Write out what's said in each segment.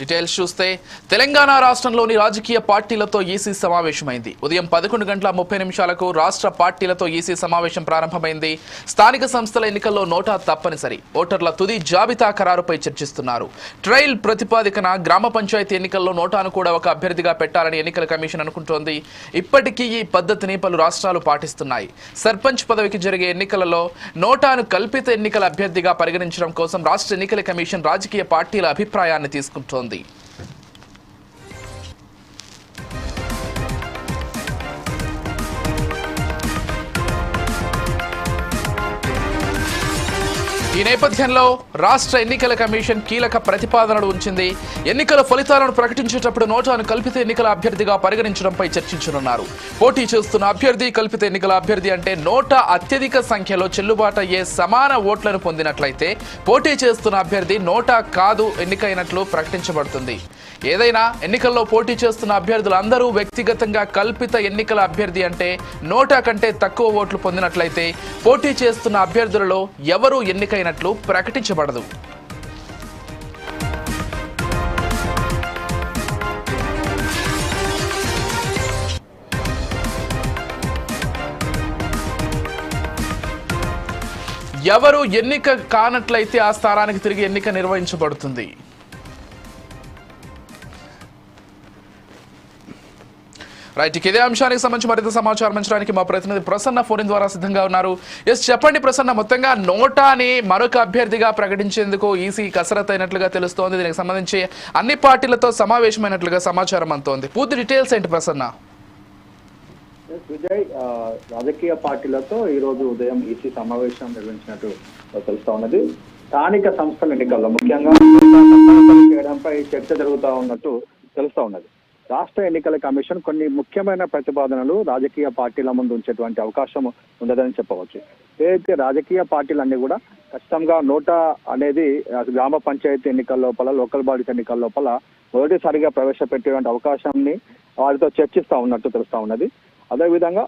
Details చూస్తే తెలంగాణ రాష్ట్రంలోని రాజకీయ పార్టీలతో ఈసీ సమావేశమైంది. ఉదయం పదకొండు గంటల ముప్పై నిమిషాలకు రాష్ట్ర పార్టీలతో ఈసీ సమావేశం ప్రారంభమైంది. స్థానిక సంస్థల ఎన్నికల్లో నోటా తప్పనిసరి. ఓటర్ల తుది జాబితా ఖరారుపై చర్చిస్తున్నారు. ట్రయల్ ప్రతిపాదికన గ్రామ పంచాయతీ ఎన్నికల్లో నోటాను కూడా ఒక అభ్యర్థిగా పెట్టాలని ఎన్నికల కమిషన్ అనుకుంటోంది. ఇప్పటికీ ఈ పద్ధతిని పలు రాష్ట్రాలు పాటిస్తున్నాయి. సర్పంచ్ పదవికి జరిగే ఎన్నికలలో నోటాను కల్పిత ఎన్నికల అభ్యర్థిగా పరిగణించడం కోసం రాష్ట్ర ఎన్నికల కమిషన్ రాజకీయ పార్టీల అభిప్రాయాన్ని తీసుకుంటోంది. ఉంది ఈ నేపథ్యంలో రాష్ట్ర ఎన్నికల కమిషన్ కీలక ప్రతిపాదనలు ఉంచింది. ఎన్నికల ఫలితాలను ప్రకటించేటప్పుడు నోటాను కల్పిత ఎన్నికల అభ్యర్థిగా పరిగణించడంపై చర్చించనున్నారు. పోటీ చేస్తున్న అభ్యర్థి కల్పిత ఎన్నికల అభ్యర్థి అంటే నోటా అత్యధిక సంఖ్యలో చెల్లుబాటు అయ్యే సమాన ఓట్లను పొందినట్లయితే పోటీ చేస్తున్న అభ్యర్థి నోటా కాదు ఎన్నికైనట్లు ప్రకటించబడుతుంది. ఏదైనా ఎన్నికల్లో పోటీ చేస్తున్న అభ్యర్థులందరూ వ్యక్తిగతంగా కల్పిత ఎన్నికల అభ్యర్థి అంటే నోటా కంటే తక్కువ ఓట్లు పొందినట్లయితే పోటీ చేస్తున్న అభ్యర్థులలో ఎవరు ఎన్నికైన ఎన్నికైనట్లు ప్రకటించబడదు. ఎవరు ఎన్నిక కానట్లయితే ఆ స్థానానికి తిరిగి ఎన్నిక నిర్వహించబడుతుంది. రైట్ ఇదే అంశానికి సంబంధించి మరింత సమాచారం అందించడానికి మా ప్రతినిధి ప్రసన్న ఫోన్ ద్వారా సిద్ధంగా ఉన్నారు. ఎస్ చెప్పండి ప్రసన్న మొత్తంగా నోటాని మరొక అభ్యర్థిగా ప్రకటించేందుకు ఈసీ కసరత్ అయినట్లుగా తెలుస్తోంది. దీనికి సంబంధించి అన్ని పార్టీలతో సమావేశమైనట్లుగా సమాచారం అంతోంది పూర్తి డీటెయిల్స్ ఏంటి ప్రసన్న? విజయ్ రాజకీయ పార్టీలతో ఈ రోజు ఉదయం ఈసీ సమావేశం నిర్వహించినట్టు తెలుస్తా ఉన్నది. స్థానిక సంస్థల ఎన్నికల్లో ముఖ్యంగా చేయడంపై చర్చ జరుగుతా ఉన్నట్టు తెలుస్తా ఉన్నది. రాష్ట్ర ఎన్నికల కమిషన్ కొన్ని ముఖ్యమైన ప్రతిపాదనలు రాజకీయ పార్టీల ముందు ఉంచేటువంటి అవకాశం ఉండదని చెప్పవచ్చు. ఏదైతే రాజకీయ పార్టీలన్నీ కూడా ఖచ్చితంగా నోటా అనేది గ్రామ పంచాయతీ ఎన్నికల లోపల లోకల్ బాడీస్ ఎన్నికల లోపల మొదటిసారిగా ప్రవేశపెట్టేటువంటి అవకాశాన్ని వారితో చర్చిస్తా ఉన్నట్టు తెలుస్తా ఉన్నది. అదేవిధంగా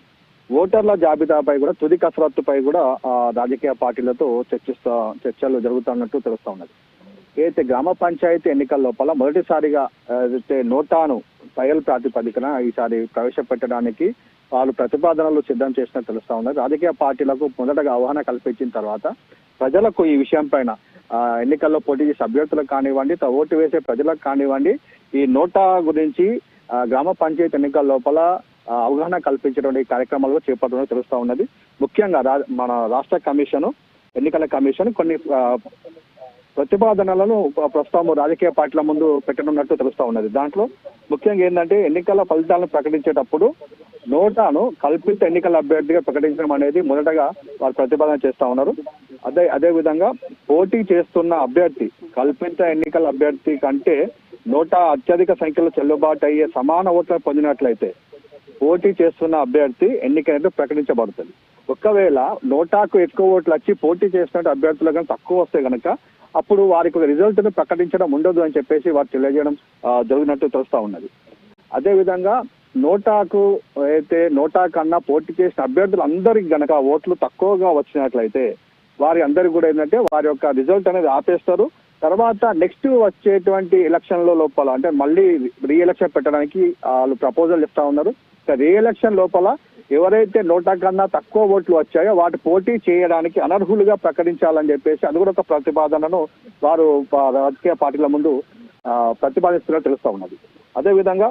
ఓటర్ల జాబితాపై కూడా తుది కసరత్తుపై కూడా రాజకీయ పార్టీలతో చర్చిస్తా చర్చలు జరుగుతున్నట్టు తెలుస్తా ఉన్నది. ఏదైతే గ్రామ పంచాయతీ ఎన్నికల లోపల మొదటిసారిగా ఏదైతే నోటాను ట్రయల్ ప్రాతిపదికన ఈసారి ప్రవేశపెట్టడానికి వాళ్ళు ప్రతిపాదనలు సిద్ధం చేసినట్టు తెలుస్తా ఉన్నది. రాజకీయ పార్టీలకు మొదటగా అవగాహన కల్పించిన తర్వాత ప్రజలకు ఈ విషయం పైన ఎన్నికల్లో పోటీ చేసే అభ్యర్థులకు కానివ్వండి త- ఓటు వేసే ప్రజలకు కానివ్వండి ఈ నోటా గురించి గ్రామ పంచాయతీ ఎన్నికల లోపల అవగాహన కల్పించేటువంటి కార్యక్రమాలు చేపట్టడం తెలుస్తా ఉన్నది. ముఖ్యంగా రా- మన రాష్ట్ర కమిషన్ ఎన్నికల కమిషన్ కొన్ని ప్రతిపాదనలను ప్రస్తుతం రాజకీయ పార్టీల ముందు పెట్టనున్నట్టు తెలుస్తా ఉన్నది. దాంట్లో ముఖ్యంగా ఏంటంటే ఎన్నికల ఫలితాలను ప్రకటించేటప్పుడు నోటాను కల్పిత ఎన్నికల అభ్యర్థిగా ప్రకటించడం అనేది మొదటగా వారు ప్రతిపాదన చేస్తా ఉన్నారు. అదే అదే విధంగా పోటీ చేస్తున్న అభ్యర్థి కల్పిత ఎన్నికల అభ్యర్థి కంటే నోటా అత్యధిక సంఖ్యలో చెల్లుబాటు అయ్యే సమాన ఓట్లను పొందినట్లయితే పోటీ చేస్తున్న అభ్యర్థి ఎన్నికైనట్టు ప్రకటించబడుతుంది. ఒకవేళ నోటాకు ఎక్కువ ఓట్లు వచ్చి పోటీ చేసినట్టు అభ్యర్థులు కనుక తక్కువ వస్తే కనుక అప్పుడు వారికి ఒక రిజల్ట్ను ప్రకటించడం ఉండదు అని చెప్పేసి వారు తెలియజేయడం జరిగినట్టు తెలుస్తా ఉన్నది. అదే విధంగా నోటాకు అయితే నోటా కన్నా పోటీ చేసిన అభ్యర్థులు అందరికి గనక ఓట్లు తక్కువగా వచ్చినట్లయితే వారి అందరికి కూడా ఏంటంటే వారి యొక్క రిజల్ట్ అనేది ఆపేస్తారు. తర్వాత నెక్స్ట్ వచ్చేటువంటి ఎలక్షన్లో లోపల అంటే మళ్ళీ రీ ఎలక్షన్ పెట్టడానికి వాళ్ళు ప్రపోజల్ ఇస్తా ఉన్నారు. రీ ఎలక్షన్ లోపల ఎవరైతే నోటా కన్నా తక్కువ ఓట్లు వచ్చాయో వాటి పోటీ చేయడానికి అనర్హులుగా ప్రకటించాలని చెప్పేసి అది కూడా ఒక ప్రతిపాదనను వారు రాజకీయ పార్టీల ముందు ప్రతిపాదిస్తున్నట్టు తెలుస్తా ఉన్నది. అదేవిధంగా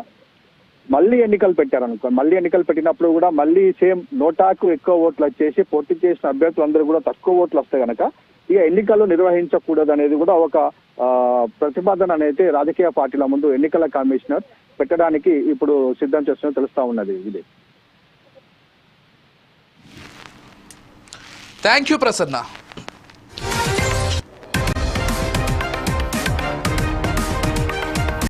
మళ్ళీ ఎన్నికలు పెట్టారనుకో మళ్ళీ ఎన్నికలు పెట్టినప్పుడు కూడా మళ్ళీ సేమ్ నోటాకు ఎక్కువ ఓట్లు వచ్చేసి పోటీ చేసిన అభ్యర్థులందరూ కూడా తక్కువ ఓట్లు వస్తాయి కనుక ఇక ఎన్నికలు నిర్వహించకూడదు అనేది కూడా ఒక ప్రతిపాదన అనేది రాజకీయ పార్టీల ముందు ఎన్నికల కమిషనర్ పెట్టడానికి ఇప్పుడు సిద్ధం చేస్తున్నట్టు తెలుస్తా ఉన్నది ఇది. Thank you, Prasanna.